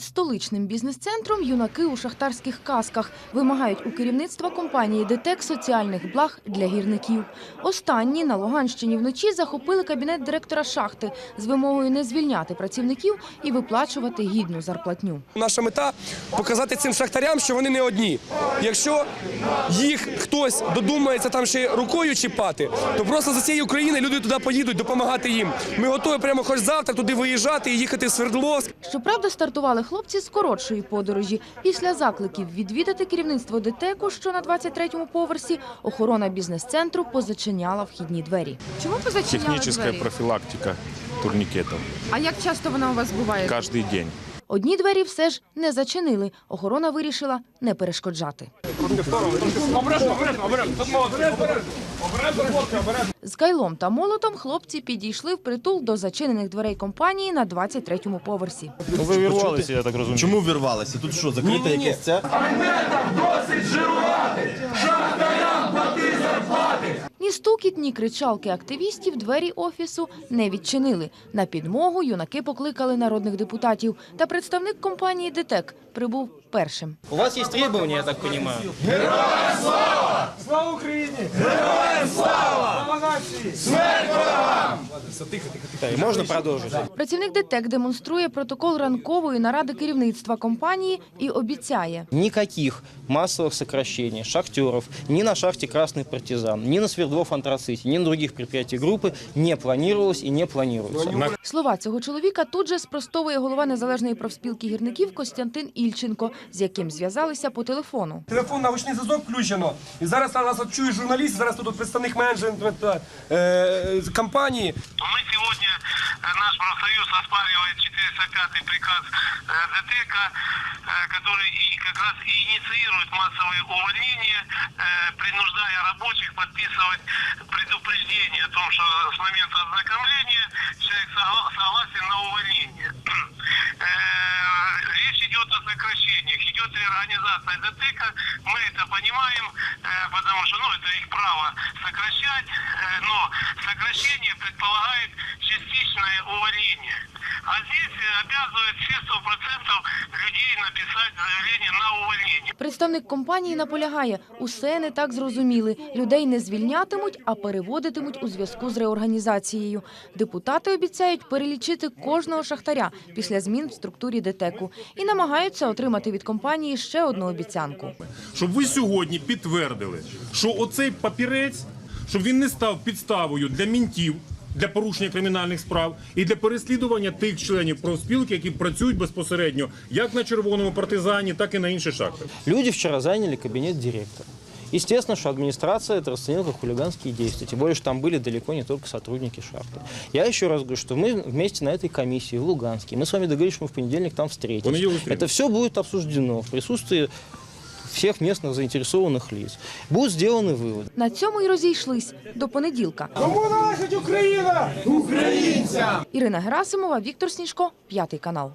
Під столичним бізнес-центром юнаки у шахтарських касках вимагають у керівництва компанії ДТЕК соціальних благ для гірників. Останні на Луганщині вночі захопили кабінет директора шахти з вимогою не звільняти працівників і виплачувати гідну зарплатню. Наша мета показати цим шахтарям, що вони не одні. Якщо їх хтось додумається там ще рукою чіпати, то просто за цієї України люди туди поїдуть допомагати їм. Ми готові прямо хоч завтра туди виїжджати і їхати в Свердловськ. Щоправда, стартували хлопці з коротшої подорожі. Після закликів відвідати керівництво ДТЕКу, що на 23-му поверсі, охорона бізнес-центру позачиняла вхідні двері. Чому позачиняли двері? профілактика турнікетів. А як часто вона у вас буває? Кожен день. Одні двері все ж не зачинили. Охорона вирішила не перешкоджати. З кайлом та молотом хлопці підійшли в притул до зачинених дверей компанії на 23-му поверсі. Ви вірвалися, я так розумію. Чому вірвалися? Тут що, закрите якесь це? досить стукіт, ні кричалки активістів двері офісу не відчинили. На підмогу юнаки покликали народних депутатів. Та представник компанії ДТЕК прибув першим. У вас є требування, я так понимаю? Так, Можно продолжить? Працівник ДТЕК демонструє протокол ранкової наради керівництва компанії і обіцяє. Никаких массовых сокращений шахтеров ни на шахте «Красный партизан», ни на Свердлов антраците, ни на других предприятиях группы не планировалось и не планируется. Слова цього чоловіка тут же спростовує голова незалежної профспілки гірників Костянтин Ільченко, з яким зв'язалися по телефону. Телефон научний зв'язок включено. І зараз нас от чує журналіст, зараз тут от представник менеджменту е, компанії. Мы сегодня, наш профсоюз оспаривает 405 приказ ДТК, который и как раз и инициирует массовые увольнения, принуждая рабочих подписывать предупреждение о том, что с момента ознакомления человек согла- согласен на увольнение. Речь идет о сокращениях, идет реорганизация ДТК, мы это понимаем, э, потому что ну, это их право сокращать, э, но сокращение предполагает частичное увольнение. А здесь э, обязывает все 100% людей написать заявление на увольнение. Представник компанії наполягає, усе не так зрозуміли. Людей не звільнятимуть, а переводитимуть у зв'язку з реорганізацією. Депутати обіцяють перелічити кожного шахтаря після змін в структурі ДТЕКу і намагаються отримати від компанії ще одну обіцянку. щоб ви сьогодні підтвердили, що оцей папірець, щоб він не став підставою для мінтів. Для порушення кримінальних справ і для переслідування тих членів профспілки, які працюють безпосередньо як на червоному партизані, так і на інших шахтах. Люди вчера заняли кабинет директора. Естественно, что администрация это расценила как хулиганские действия. Тем более, что там были далеко не только сотрудники шахты. Я еще раз говорю, что мы вместе на этой комиссии в Луганске, мы с вами договорились, что мы в понедельник там встретимся. Понедельник встретимся. Это все будет обсуждено в присутствии всех местных заинтересованных лиц. Будут сделаны выводы. На цьому й розійшлись до понеділка. Ірина Герасимова, Віктор Сніжко, п'ятий канал.